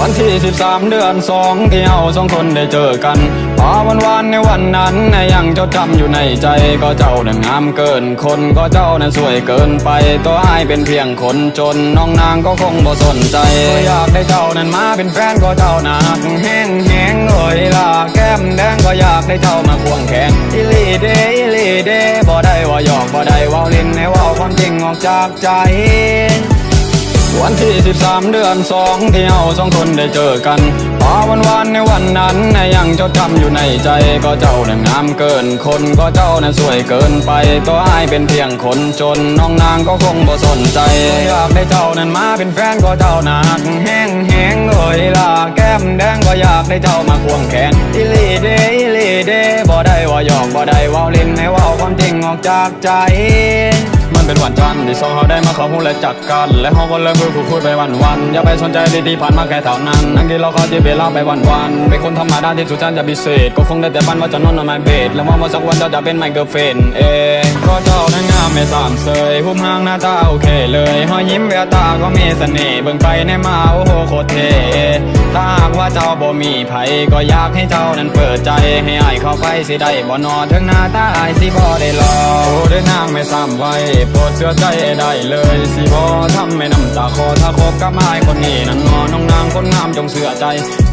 วันที่ 13 เดือนสองที่เราสองคนได้เจอกันพอวันวานในวันนั้นยังจดจำอยู่ในใจก็เจ้านั้นงามเกินคนก็เจ้านั้นสวยเกินไปตัวอ้ายเป็นเพียงคนจนน้องนางก็คงบ่สนใจก็อยากได้เจ้านั้นมาเป็นแฟนก็เจ้านาหักแห้งแห้งเอ่ยล่ะแก้มแดงก็อยากได้เจ้ามาควงแขนอิลีเดอิลีเดบ่ได้ว่าหยอกบ่ได้ว่าเล่นให้ว่าความจริงออกจากใจ วันที่ 13 เดือนสองที่เราสองคนได้เจอกันพอวันวานในวันนั้นยังจดจำอยู่ในใจ ก็เจ้านั้นงามเกินคนก็เจ้านั้นสวยเกินไปตัวอ้ายเป็นเพียงคนจนน้องนางก็คงบ่สนใจอยากได้เจ้านั้นมาเป็นแฟนก็เจ้านาหักแห้งแห้งเอ่ยล่ะแก้มแดงก็อยากได้เจ้ามาควงแขนอิลีเดอิลีเดบ่ได้ว่าหยอกบ่ได้ว่าเล่นให้ว่าความจริงออกจากใจ มันเป็นวันจันทร์ที่สองเราได้มาเขาหูและจัดกัน และห้องวันเลิกคุยคุยคุยไปวันวันอย่าไปสนใจดีที่ผ่านมาแค่เท่านั้นนั่งกินเราเขาที่เวลาไปวันวันเป็นคนธรรมดาที่สุดจันจะพิเศษ ก็คงได้แต่ฝันว่าจะนอนนอนมาเบ็ดแล้วว่าวันสักวันเจ้าจะเป็นไมเคิลเฟนเองก็เจ้านั้นงามไม่สามเสยหุ้มหางหน้าตาโอเคเลยหอยยิ้มแววตาก็มีเสน่ห์เบิ่งไปในมาโอ้โหโคตรเท่ถ้าหากว่าเจ้าบ่มีไผก็อยากให้เจ้านั้นเปิดใจให้อายเข้าไปสิได้บ่นอถึงหน้าตาอายสิบ่ได้รอ ไม่ซ้ำไว้โปรดเชื่อใจได้เลยสิบ่ทำไม่น้ำตาคอถ้าคบกับอายคนนี้นั้นงอน้องนางคนงามจงเชื่อใจ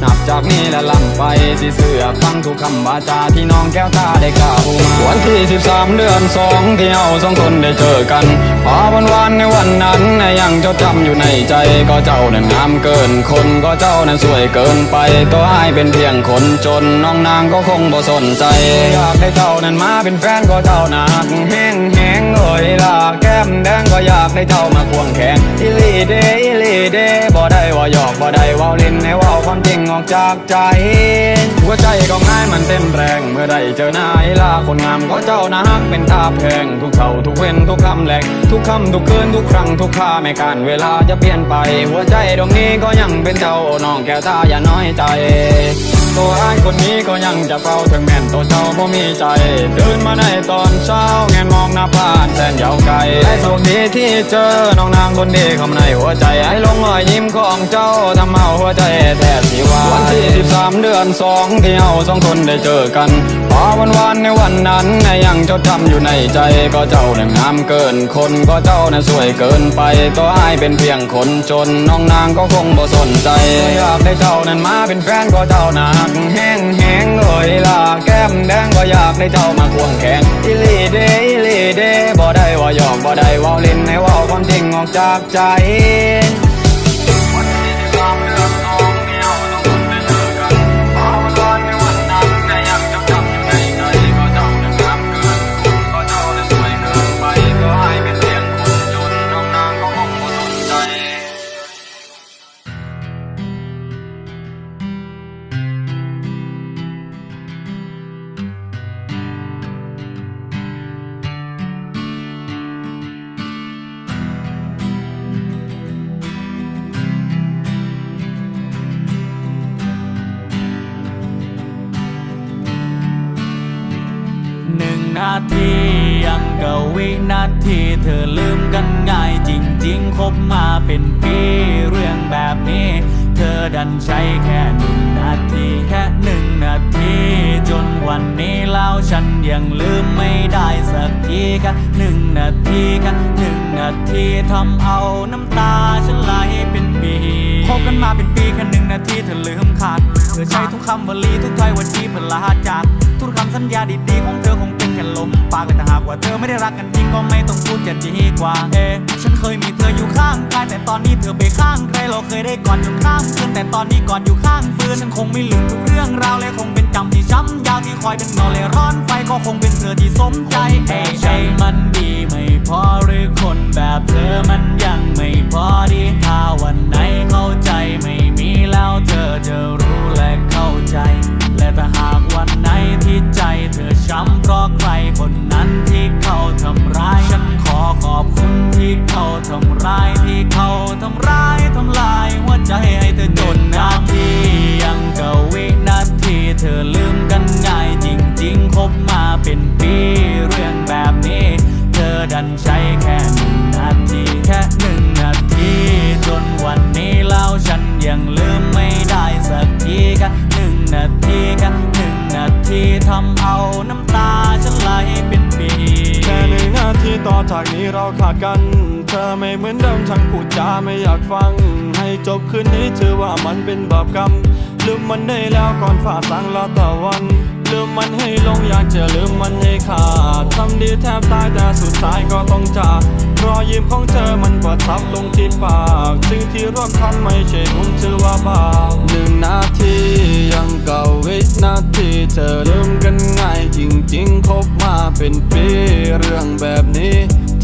นับจากนี้และล่ำไปสิเสือฟังทุกคำวาจาที่น้องแก้วตาได้กล่าวมาวันที่13เดือนสองที่เราสองคนได้เจอกันพอวันวานในวันนั้นยังจดจำอยู่ในใจก็เจ้านั้นงามเกินคนก็เจ้านั้นสวยเกินไปตัวอ้ายเป็นเพียงคนจนน้องนางก็คงบ่สนใจอยากได้เจ้านั้นมาเป็นแฟนก็เจ้านาหักแห้งแห้งเอ่ยล่ะแก้มแดงก็อยากได้เจ้ามาควงแขนอิลีเดอิลีเดบ่ได้ว่าหยอกบ่ได้ว่าเล่นให้ว่าความจริงออกจากใจหัวใจก็ง่ายมันเต้นแรงเมื่อได้เจอหน้าไอ้ลาคนงามก็เจ้านะฮักเป็นตาแพงทุกเท่าทุกเว้นทุกคำแหลกทุกคำทุกคืนทุกครั้งทุกค่าไม่การเวลาจะเปลี่ยนไป หัวใจดวงนี้ก็ยังเป็นเจ้าน้องแก้วตาอย่าน้อยใจ ตัวอ้ายคนนี้ก็ยังจะเฝ้าถึงแม่นตัวเจ้าบ่มีใจเดินมาในตอนเช้าแงนมองหน้าผ่านแสนยาวไกลไอ้โชคดีที่เจอน้องนางคนดีเข้ามาในหัวใจไอ้ลงรอยยิ้มของเจ้าทำเอาหัวใจแทบสิวาวันที่13เดือนสองที่เอาสองคนได้เจอกันพอวันวานในวันนั้นนยังเจดจำอยู่ในใจก็เจ้านั้นงามเกินคนก็เจ้านั้นสวยเกินไปตัวอ้ายเป็นเพียงคนจนน้องนางก็คงบ่สนใจอยากได้เจ้านั้นมาเป็นแฟนก็เจ้านาหักแห้งแห้งเอ่ยล่ะแก้มแดงก็อยากได้เจ้ามาควงแขนอิลีเดอิลีเดบ่ได้ว่าหยอกบ่ได้ว่าเล่นให้ว่าความจริงออกจากใจ ฉันยังลืมไม่ได้สักทีแค่หนึ่งนาทีแค่หนึ่งนาทีทำเอาน้ำตาฉันไหลเป็นปีคบกันมาเป็นปีแค่หนึ่งนาทีเธอลืมขาดเธอใช้ทุกคำวลีทุกถ้อยวจีเพื่อลาจาก ทุกคำสัญญาดีๆของเธอคงเป็นแค่ลมปากแต่หากว่าเธอไม่ได้รักกันจริงก็ไม่ต้องพูดจะดีกว่า เอฉันเคยมีเธออยู่ข้างกายแต่ตอนนี้เธอไปข้างใครเราเคยได้กอดจนข้ามคืนแต่ตอนนี้กอดอยู่ข้างฟืนฉันคงไม่ลืมทุกเรื่องราวและคงเป็น จำที่ช้ำยาวที่คอยเป็นเงาและร้อนไฟก็คงเป็นเธอที่สมใจเอะใจมันดีไม่พอหรือคนแบบเธอมันยังไม่พอดีถ้าวันไหนเข้าใจไม่มีแล้วเธอจะรู้และเข้าใจ และถ้าหากวันไหนที่ใจเธอช้ำเพราะใคร เราขาดกัน เธอไม่เหมือนเดิมทั้งพูดจาไม่อยากฟัง ให้จบคืนนี้ถือว่ามันเป็นบาปกรรม ลืมมันได้แล้วก่อนฝ่าสังละตะวัน ลืมมันให้ลงอยากจะลืมมันให้ขาดทำดีแทบตายแต่สุดท้ายก็ต้องจากรอยยิ้มของเธอมันประทับลงที่ปากสิ่งที่ร่วมทำไม่ใช่บุญถือว่าบาปหนึ่งนาทียังเก่าวินาทีเธอลืมกันง่ายจริงๆคบมาเป็นปีเรื่องแบบนี้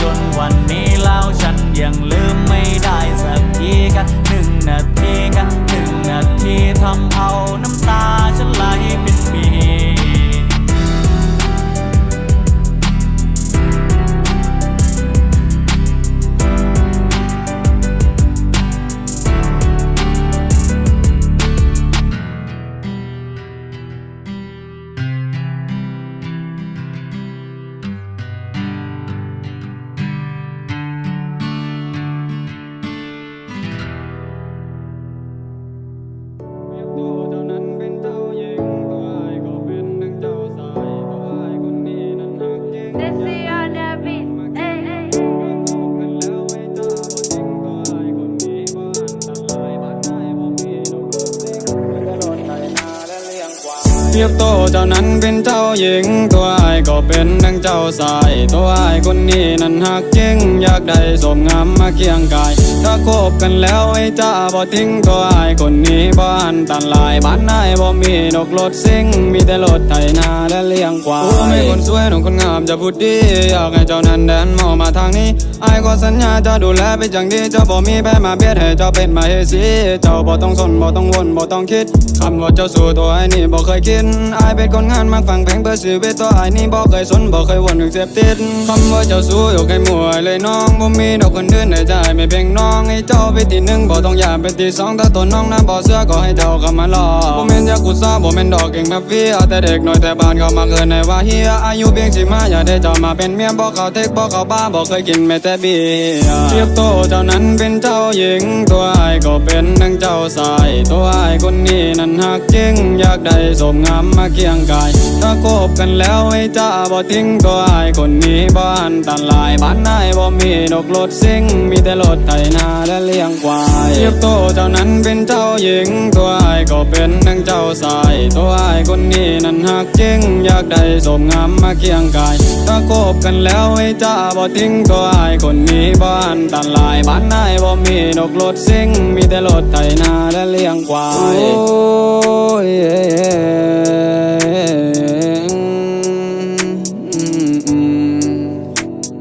จนวันนี้แล้วฉันยังลืมไม่ได้สักทีแค่หนึ่งนาทีแค่หนึ่งนาทีทำเอา เป็ เจ้าหญิงตัวอ้ายก็เป็นดังเจ้าสาย ตัวอ้ายคนนี้นั้นหักจริง อยากได้สมงามมาเคียงกาย ถ้าคบกันแล้วไอ้เจ้าบ่ทิ้งตัวอ้ายคนนี้บ้านตะลายบ้านได้บ่มีดอกรถซิ่งมีแต่รถไถนาและเลี้ยงควายไม่คนสวยน้องคนงามจะพูดดี อยากให้เจ้านั้นเดินมองมาทางนี้อ้ายก็สัญญาจะดูแลเป็นอย่างดีเจ้าบ่มีแพ้มาเบียดให้เจ้าเป็นมาเฮสีเจ้าบ่ต้องสนบ่ต้องวนบ่ต้องคิดคำว่าเจ้าสู่ตัวไอ้นี่บ่เคยคิดอ้ายเป็นคนงานมักฟังเพลงเพื่อชีวิตตัวไอ้า่เคยสนบ่เคยวนถึงเสพติดคำว่าเจ้าสู่ยกให้หมวยเลยน้องบ่มีดอกคนอื่นในใจไม่เพียงน้องให้เจ้าไปนที่หนึ่งบ่ต้องอยากเป็นที่สองถ้าตัวน้องนะบ่เสื้อก็ให้เจ้าเข้ามาลอบ่แม่นยากุซ่าบ่แม่นดอกเก่งมาฟียแต่เด็กน้อยแต่บ้านเขามาเกินในว่าเฮียอายุเพียงสิมาอย่าได้เจ้ามาเป็นเมียบ่เขาเทคบ่เขาบ้าบ่เคยกินแม้แต่เบียร์เทียบโตเจ้านั้นเป็นเจ้าหญิงตัวอ้ก็เป็นดังเจ้าสายตัวอ้คนนี้นั้นหักจริงอยากได้สมงามมาเคียงกายถ้าคบกันแล้วให้เจ้าบ่ทิ้งตัวไอ้คนนี้บ้านตันลายบ้านนายบ่มีดอกรถซิ่งมีแต่รถไถนาและเลี้ยงควายเทียบโตเจ้านั้นเป็นเจ้าหญิง ตัวไอ้ก็เป็นดังเจ้าสาย ตัวไอ้คนนี้นั้นหักจริง อยากได้สมงามมาเคียงกายถ้าคบกันแล้วให้จ้าบ่ทิ้งตัวไอ้คนนี้บ้านตันลายบ้านนายบ่มีดอกรถซิ่งมีแต่รถไถนาและเลี้ยงควายโอ้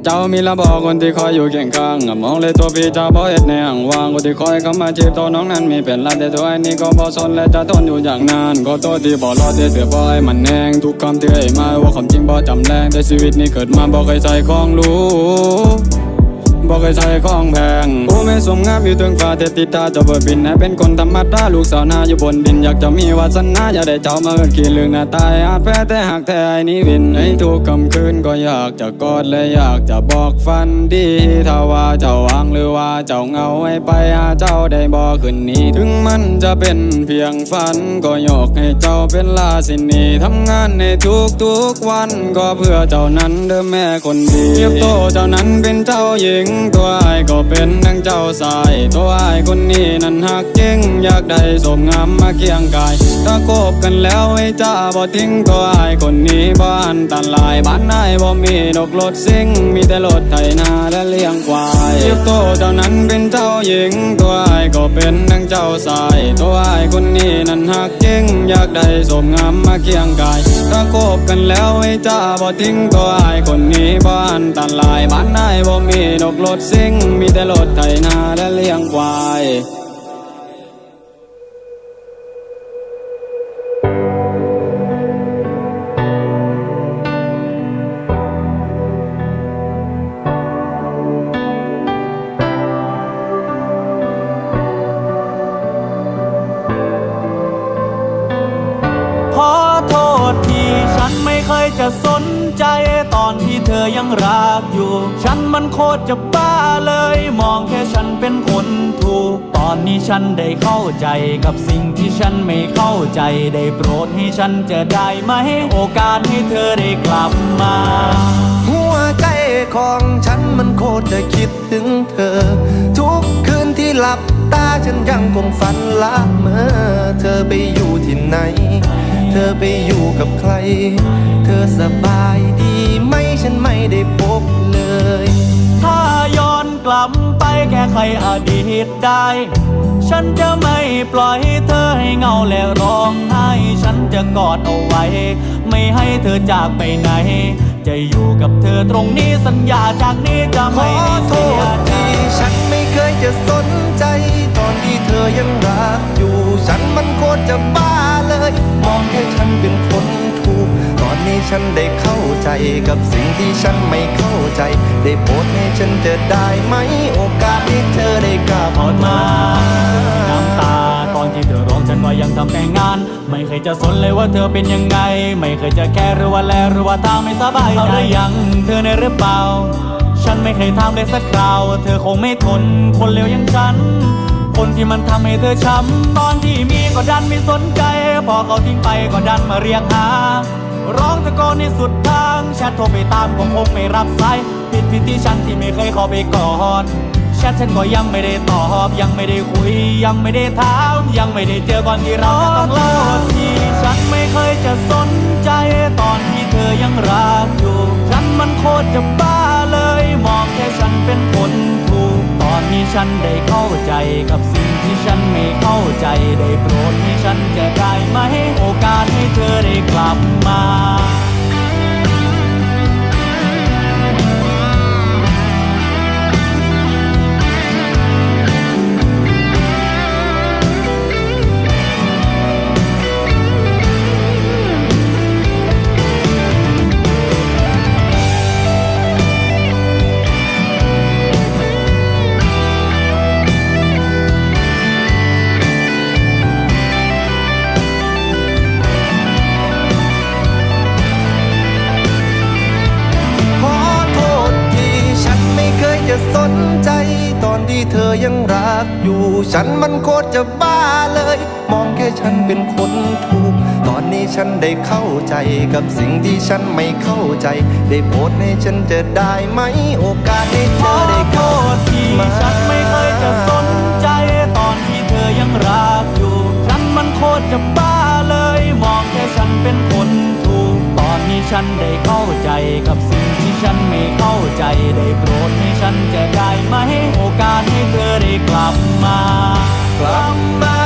เจ้ามีระบอกคนที่คอยอยู่เคียงข้างมองเลยตัวพี่เจ้าบ่เอ็ดในห่างว่างคนที่คอยเข้ามาจีบตัวน้องนั้นมีเป็นลัดแต่ตัวไอ้นี่ก็บ่สนและจะทนอยู่อย่างนานก็ตัวที่บ่รอดแต่เสือบ่ให้มันแนงทุกคำที่ไอ้มาว่าความจริงบ่จำแรงแต่ชีวิตนี้เกิดมาบ่เคยใส่ของรู้ บอกเคยใช้ของแพงโอ้แม่สมงามอยู่ถึงฟ้าเทติตาเจะเบิดบินให้เป็นคนธรรมดาลูกสาวนาอยู่บนดินอยากจะมีวาสนาอย่าได้เจ้ามาเอินขี้ลืงหน้าตายอาจแพ้แต่หากแท้ไอ้นี้วินในทุกคำคืนก็อยากจะกอดและอยากจะบอกฟันดีถ้าว่าเจ้าวางหรือว่าเจ้าเงาให้ไปหาเจ้าได้บ่คืนนี้ ถึงมันจะเป็นเพียงฝันก็ยกให้เจ้าเป็นลาสินีทำงานในทุกทุกๆวันก็เพื่อเจ้านั้นเด้อแม่คนดีเทียบโตเจ้านั้นเป็นเจ้าหญิงตัวไอ้ก็เป็นดังเจ้าสาย ตัวไอ้คนนี้นั้นหักจริงอยากได้สมงามมาเคียงกายถ้าคบกันแล้วให้จ้าบ่ทิ้งตัวไอ้คนนี้บ้านตันลายบ้านนายบ่มีดอกรถซิ่งมีแต่รถไถนาและเลี้ยงควายเทียบโตเจ้านั้นเป็นเจ้าหญิง ตัวไอ้ก็เป็นดังเจ้าสาย ตัวไอ้คนนี้นั้นหักจริงอยากได้สมงามมาเคียงกายถ้าคบกันแล้วให้จ้าบ่ทิ้งตัวไอ้คนนี้บ้านตันลายบ้านนายบ่มีดอกรถถซิ่งมีแต่รถไถนาและเลี้ยงควายจะสนใจตอนที่เธอยังรักอยู่ ฉันมันโคตรจะ มองแค่ฉันเป็นคนถูก ตอนนี้ฉันได้เข้าใจกับสิ่งที่ฉันไม่เข้าใจ ได้โปรดให้ฉันจะได้ไหม โอกาสให้เธอได้กลับมา หัวใจของฉันมันโคตรจะคิดถึงเธอ ทุกคืนที่หลับตาฉันยังคงฝันละเมื่อเธอไปอยู่ที่ไหน เธอไปอยู่กับใคร เธอสบายดีไหมฉันไม่ได้พบเลย กลับไปแค่ใครอดีตได้ ฉันจะไม่ปล่อยเธอให้เหงาและร้องไห้ ฉันจะกอดเอาไว้ ไม่ให้เธอจากไปไหน จะอยู่กับเธอตรงนี้สัญญาจากนี้จะไม่อให้โทเสียษใจที่ฉันไม่เคยจะสนใจ ตอนที่เธอยังรักอยู่ ฉันมันโคตรจะบ้าเลย มองแค่ฉันเป็นคนถูก ตอนนี้ฉันได้เข้าใจกับสิ่งที่ฉันไม่เข้าใจ ได้โปรดให้ฉันจะได้ไหม โอกาสที่เธอได้กลับถอดมามาน้ำตาตอนที่เธอร้องฉันว่ายังทำแต่งาน ไม่เคยจะสนเลยว่าเธอเป็นยังไง ไม่เคยจะแค่หรือว่าแลหรือว่าทาไม่สบายใจเอาหรือยังเธอในหรือเปล่า ฉันไม่เคยทำเลยสักคราว เธอคงไม่ทน คนเลวอย่างฉันคนที่มันทำให้เธอช้ำตอนที่มีก็ดันไม่สนใจ พอเขาทิ้งไปก็ดันมาเรียกหา ร้องตะโกนในสุดทางแชทโทรไปตามก็คงไม่รับสายผิดผิดที่ฉันที่ไม่เคยเข้าไปกอดแชทฉันก็ยังไม่ได้ตอบยังไม่ได้คุย ยังไม่ได้ถามยังไม่ได้เจอก่อนที่เราจะต้องเลิกที่ฉันไม่เคยจะสนใจตอนที่เธอยังรักอยู่ ฉันมันโคตรจะบ้าเลย มองแค่ฉันเป็นคน ที่ฉันได้เข้าใจกับสิ่งที่ฉันไม่เข้าใจ ได้โปรดให้ฉันจะได้ไหมโอกาสให้เธอได้กลับมา เธอยังรักอยู่ ฉันมันโคตรจะบ้าเลย มองแค่ฉันเป็นคนถูก ตอนนี้ฉันได้เข้าใจกับสิ่งที่ฉันไม่เข้าใจ ได้โปรดให้ฉันจะได้ไหม โอกาสให้เธอได้เข้าที่ฉันไม่เคยจะสนใจ ตอนที่เธอยังรักอยู่ ฉันมันโคตรจะบ้า ตอนนี้ฉันได้เข้าใจกับสิ่งที่ฉันไม่เข้าใจได้โปรดให้ฉันจะได้ไหมโอกาสให้เธอได้กลับมา กลับมา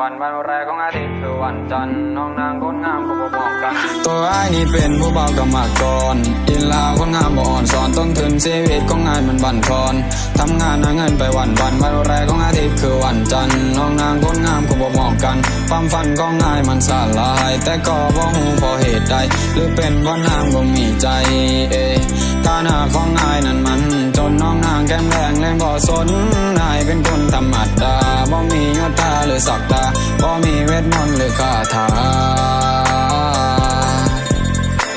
วันวันวันแรกของอาทิตย์คือวันจันทร์น้องนางคนงามก็บ่บอกกัน ตัวไอ้นี่เป็นผู้เบากรรมากรกินเหล้าก็งามบ่อ่อนสอนต้นทุนชีวิตของงานมันบั่นทอนทำงานหาเงินไปวันวันวันแรกของอาทิตย์คือวันจันทร์น้องนางคนงามก็บ่บอกกัน ความฝันของนายมันสลาย แต่ก็บ่ฮู้เพราะเหตุใดหรือเป็นเพราะนางบ่มีใจเอฐานะของนายนั้น แก้มแรงแรงบ่สนนายเป็นคนธรรมดาบ่มียศตาหรือศักดาบ่มีเวทมนต์หรือคาถา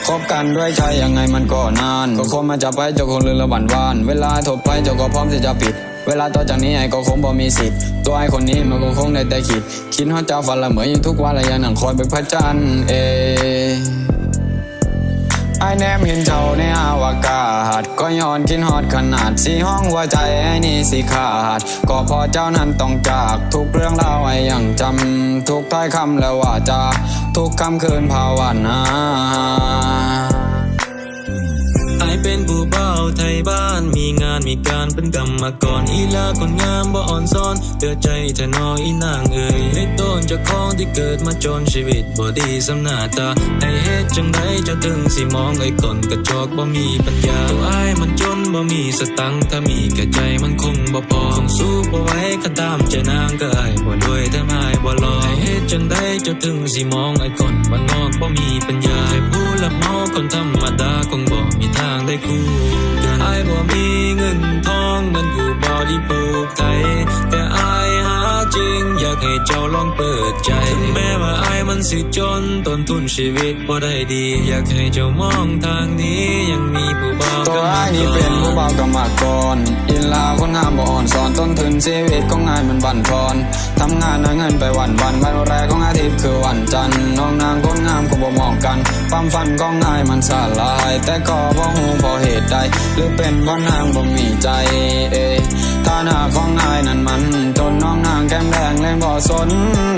คบกันด้วยใจยังไงมันก็นาน ก็คงมาจะไปเจ้าคงลืมละวันวาน เวลาถบไปเจ้าก็พร้อมที่จะปิด เวลาต่อจากนี้ไอ้ก็คงบ่มีสิทธิ์ ตัวไอ้คนนี้มันก็คงได้แต่คิด คิดฮอดเจ้าฝันละเหมือนอยู่ทุกวันละยังนั่งคอยไปพระจันทร์เอ ไอแนมเห็นเจ้าในอวกาศก็ย้อนคิดฮอดขนาดสีห้องว่าใจไอ้นี่สิขาด ก็พอเจ้านั้นต้องจาก ทุกเรื่องราวไอ้ยังจำ ทุกถ้อยคำและว่าจาทุกคำคืนภาวนา ไอเป็นผู้เบาไทยบ้าน มีงานมีการเป็นกรรมกรอีลาคนงามบ่อ่อนซ้อนเดือใจแทนออีนางเอ่ยให้ต้นจากของที่เกิดมาจนชีวิตบ่ดีสำนาตาไอเฮ็ดจังไดจะถึงสิมองไอ้คนกระจอกบ่มีปัญญาตัวไอายมันจนบ่มีสตังถ้ามีแค่ใจมันคงบ่พอคงสู้บ่ไหว้คันตามใจนางก็ไอายบ่รวยแต่ไม่บ่รอไอเฮ็ดจังไดจะถึงสิมองไอ้คนบ้านนอกบ่มีปัญญาให้ผู้รับเมาคนธรรมดาคงบ่มีทางได้คู่กันไองเปิดใจถึงแม้ว่าไอายมันสิจนต้นทุนชีวิตบ่ได้ดี อยากให้เจ้ามองทางนี้ยังมีผู้บ่าวตัวกำไอ้ลังนี่เป็นผู้เบากรรมกรอินลาคนงามบ่อ่อนสอนต้นทุนชีวิตของงานมันบั่นทอนทำงานหาเงินไปวันวันวันแรกของอาทิตย์คือวันจันทร์น้องนางคนงามก็บ่มองกันความฝันของนายมันสลาย แต่ก็บ่ฮู้เพราะเหตุใดหรือเป็นเพราะนางบ่มีใจเอยฐานะของนายนั้นมัน แก้มแดงเล่นบ่สน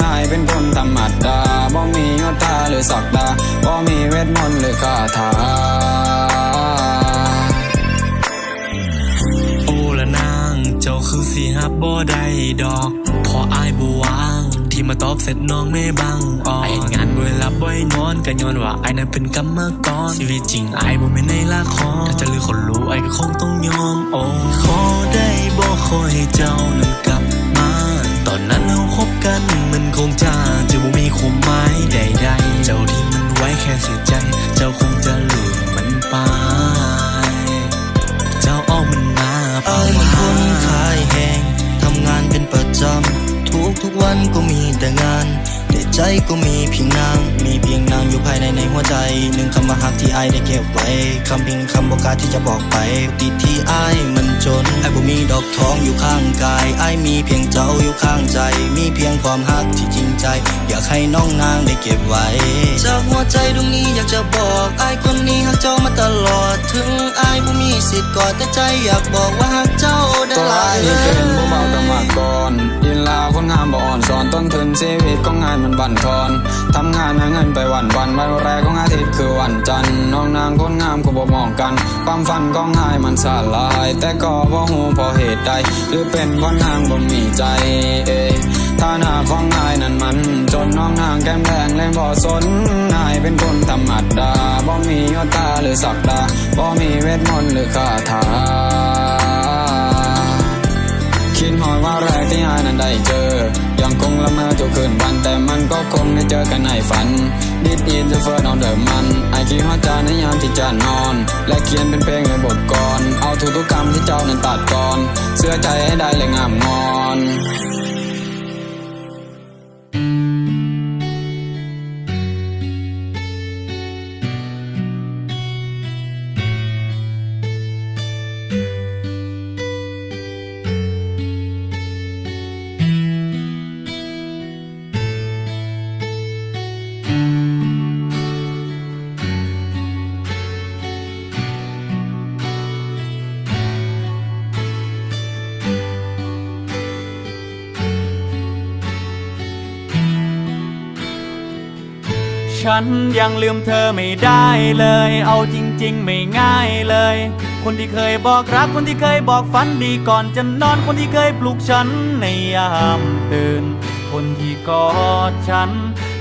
นายเป็นคนธรรมดาบ่มียศถาหรือศักดาบ่มีเวทมนต์หรือคาถาโอ้ละนางเจ้าคือสีหับบ่ได้ดอก พออายบวางที่มาตอบเสร็จน้องไม่บังอ่อนไองานบ่ได้รับบ่ได้นอนกันย้อนว่าไอ้นั้นเป็นกรรมกรชีวิตจริงไอ้บ่แม่นในละครถ้าจะลือคนรู้ไอ้ก็คงต้องยอมโอ้ขอได้บ่ขอให้เจ้านั้นกลับ กันมันคงจะจะบ่มีความหมายใดๆ เจ้าที่มันไว้แค่เสียใจ เจ้าคงจะลืมมันไป เจ้าอ้อมมันมาเอ้มันคนขายแหงทำงานเป็นประจำทุกทุกวันก็มีแต่งาน แต่ใจก็มีเพียงนาง มีเพียงนางอยู่ภายในในหัวใจ หนึ่งคำว่าหักที่ไอได้เก็บไว้คำเพียงคำบอกกาที่จะบอกไปติดที่ไอมันจนไอบ่มีดอกทองอยู่ข้างกายไอมีเพียงเจ้าอยู่ข้างใจ มีเพียงความหักที่จริงใจ อยากให้น้องนางได้เก็บไว้ จากหัวใจดวงนี้อยากจะบอกไอคนนี้หักเจ้ามาตลอด ถึงไอบ่มีสิทธิ์กอดแต่ใจอยากบอกว่าหักเจ้าได้ตัวหลาไอ้ยเป็นผู้เบากรรมกรอินลาคนงามบ่อ่อนสอนต้นทุนชีวิตของงานมันบั่นทอนทำงานหาเงินไปวันวันวันแรกของอาทิตย์คือวันจันทร์น้องนางคนงามก็บ่มองกัน ความฝันของนายมันสลาย แต่ก็บ่ฮู้เพราะเหตุใด หรือเป็นเพราะนางบ่มีใจเอยฐานะของนายนั้นมัน จนน้องนางแก้มแดงเล่นบ่สนนายเป็นคนธรรมดาบ่มียศตาหรือศักดาบ่มีเวทมนต์หรือคาถาคิดหอยว่าแรกที่อายนั้นได้เจอ ยังคงละเมอทุกคืนวันแต่มันก็คงได้เจอกันในฝัน Did it the first on the มันไอคิดฮอจาในยามที่จะนอน และเขียนเป็นเพลงในบทกรเอาทุกๆคำที่เจ้านั้นตัดก่อน เสื้อใจให้ได้เลยงามงอนันยังลืมเธอไม่ได้เลย เอาจริง ๆ ไม่ง่ายเลย คนที่เคยบอกรักคนที่เคยบอกฝันดีก่อนจะนอนคนที่เคยปลุกฉันในยามตื่น คนที่กอดฉัน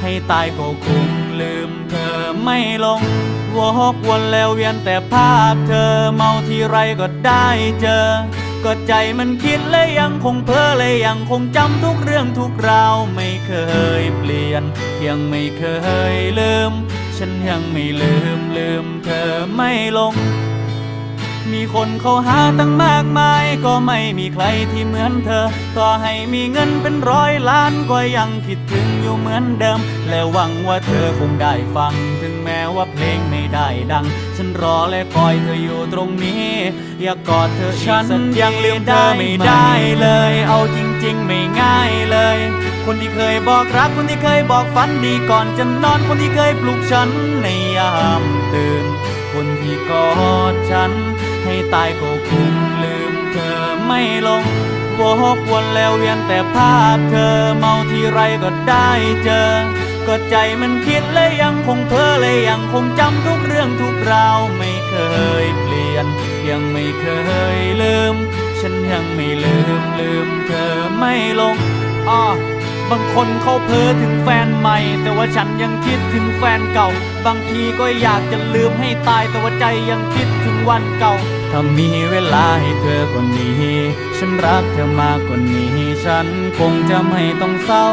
ให้ตายก็คงลืมเธอไม่ลงวกวนแล้วเวียนแต่ภาพเธอเมาทีไรก็ได้เจอ ก็ใจมันคิดและยังคงเพ้อและยังคงจำทุกเรื่องทุกราวไม่เคยเปลี่ยน ยังไม่เคยลืม ฉันยังไม่ลืมลืมเธอไม่ลง มีคนเขาหาตั้งมากมาย ก็ไม่มีใครที่เหมือนเธอ ต่อให้มีเงินเป็นร้อยล้านก็ยังคิดถึงอยู่เหมือนเดิม และหวังว่าเธอคงได้ฟัง ถึงแม้ว่าเพลงไม่ได้ดัง ฉันรอและคอยเธออยู่ตรงนี้ อยากกอดเธอฉันยังลืมเธอไม่ได้เลย เอาจริงๆไม่ง่ายเลย คนที่เคยบอกรักคนที่เคยบอกฝันดีก่อนจะนอนคนที่เคยปลุกฉันในยามตื่นคคนที่กอดฉัน ให้ตายก็คงลืมเธอไม่ลงวกวนแล้วเวียนแต่ภาพเธอเมาทีไรก็ได้เจอ ก็ใจมันคิดและยังคงเพ้อเลยยังคงจำทุกเรื่องทุกราวไม่เคยเปลี่ยน ยังไม่เคยลืม ฉันยังไม่ลืมลืมเธอไม่ลงอ้อบางคนเขาเพ้อถึงแฟนใหม่ แต่ว่าฉันยังคิดถึงแฟนเก่า บางทีก็อยากจะลืมให้ตายแต่ว่าใจยังคิดถึงวันเก่า ถ้ามีเวลาให้เธอกว่านี้ ฉันรักเธอมากกว่านี้ ฉันคงจะไม่ต้องเศร้า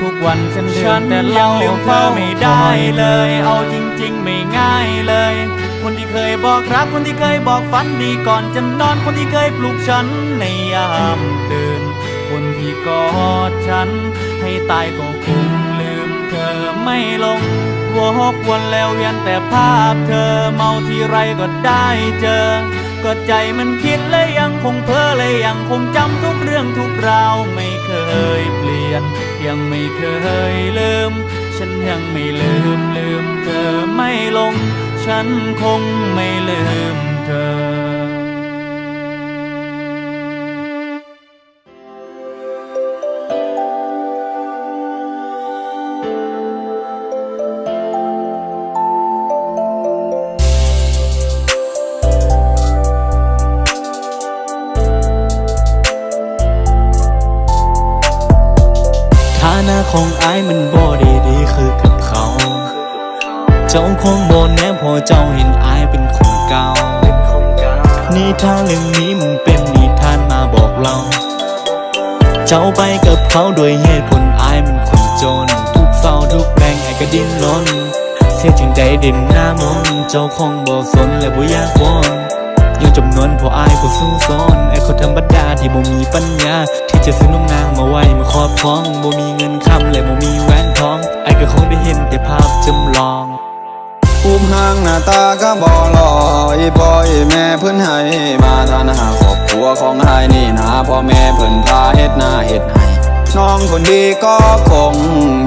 ทุกวันฉันเดือดแต่ยังลืมเธอไม่ได้เลย เอาจริงๆไม่ง่ายเลย คนที่เคยบอกรักคนที่เคยบอกฝันดีก่อนจะนอนคนที่เคยปลุกฉันในยามตื่น คนที่กอดฉัน ให้ตายก็คงลืมเธอไม่ลงวกวนแล้วเวียนแต่ภาพเธอเมาทีไรก็ได้เจอ ก็ใจมันคิดและยังคงเพ้อและยังคงจำทุกเรื่องทุกราวไม่เคยเปลี่ยน ยังไม่เคยลืม ฉันยังไม่ลืมลืมเธอไม่ลง ฉันคงไม่ลืมเธอ ของอายมันบ่ได้ดีคือกับเขา เจ้าคงบ่แน่พอเจ้าเห็นอายเป็นคนเก่านิทานเรื่องนี้มันเป็นนิทานมาบอกเรา เจ้าไปกับเขาโดยเหตุผลอายมันคนจน ทุกเศร้าทุกแรงไอ้ก็ดิ้นรนเสียจึงได้เด่นหน้ามนเจ้าคงบ่สนและบ่อยากวอนยังจำนวนพออายบ่สู้ซอนไอ้คนธรรมดาที่บ่มีปัญญา ที่จะซื้อนมนางมาไว้มาครอบครองบ่มีเงิน และบ่มีแหวนทองไอ้ก็คงได้เห็นแต่ภาพจำลองอุ้มห่างหน้าตาก็บอลอยบ องคนดีก็คง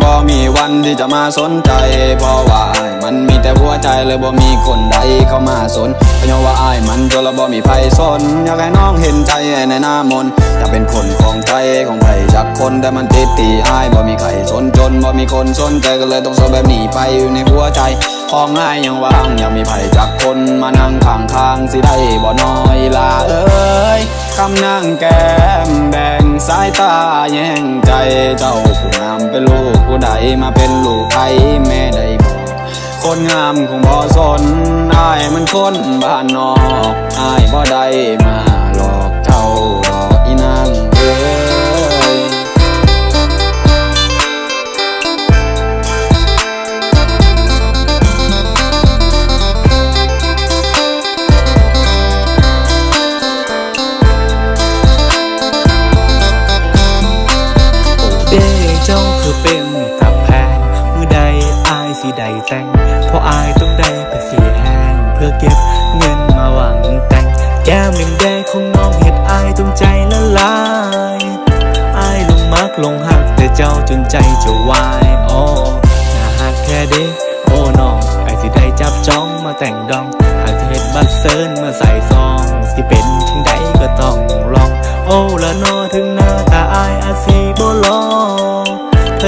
บ่มีวันที่จะมาสนใจ เพราะว่าอ้ายมันมีแต่หัวใจเลยบ่มีคนใดเข้ามาสนเพราะว่าอ้ายมันจนละบ่มีไผสน อยากให้น้องเห็นใจในหน้ามนจะเป็นคนของใจของไผจักคนแต่มันติดตีอ้ายบ่มีใครสนจนบ่มีคนสนใจก็เลยต้องโซแบบนี้ไปอยู่ในหัวใจของง่ายยังว่างยังมีไผจักคนมานั่งข้างข้างๆสิได้บ่น้อยลาเอ้ยคำนั่งแก้มแบ่ง สายตาแย่งใจเจ้าผู้งามเป็นลูกผู้ใดมาเป็นลูกไผแม่ใดบอกคนงามคงบ่สนอายมันคนบ้านนอกอายบ่ได้มา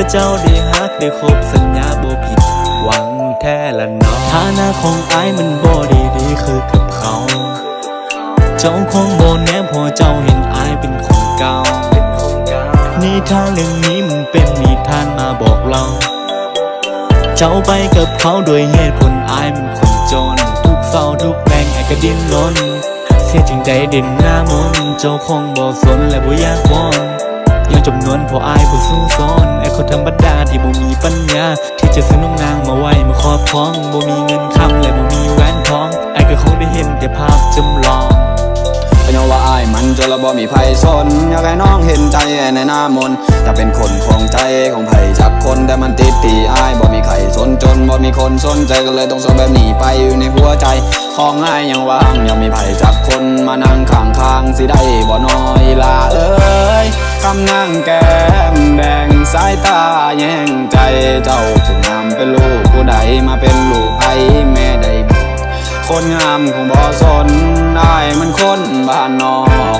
ถ้าเจ้าได้ฮักได้ครบสัญญาบ่ผิดหวังแท้ละเนอฐานะของอายมันบ่ดีดีคือกับเขา เจ้าคงบ่แน่พอเจ้าเห็นอายเป็นคนเก่านิทานเรื่องนี้มันเป็นนิทานมาบอกเรา เจ้าไปกับเขาโดยเหตุผลอายมันคนจน ทุกเศร้าทุกแรงไอ้ก็ดิ้นรนเสียจริงใจเด่นหน้ามนเจ้าคงบ่สนและบ่อยากวอน จำนวนพออายผู้สู้ซ้อนไอ้คนธรรมดาที่บ่มีปัญญา ที่จะซื้อนมนางมาไว้มาครอบครองบ่มีเงินคำและบ่มีแหวนทองไอ้ก็คงได้เห็นแต่ภาพจำลองเป็นว่าอายมันจนระบ่มีไผสนอยากให้น้องเห็นใจในหน้ามนต์จะเป็นคนของใจของไผจักคนแต่มันติดตีอายบ่มีใคร คนสนใจก็เลยต้องโซแบบนี้ไปอยู่ในหัวใจของอายยังว่างยังมีไผจักคนมานั่งข้างข้างสิได้บ่น้อยลาเอ้ยคำนั่งแก้มแบ่งสายตาแย่งใจเจ้าผู้งามเป็นลูกผู้ใดมาเป็นลูกไผแม่ได้บอกคนงามคงบ่สนได้มันคนบ้านนอก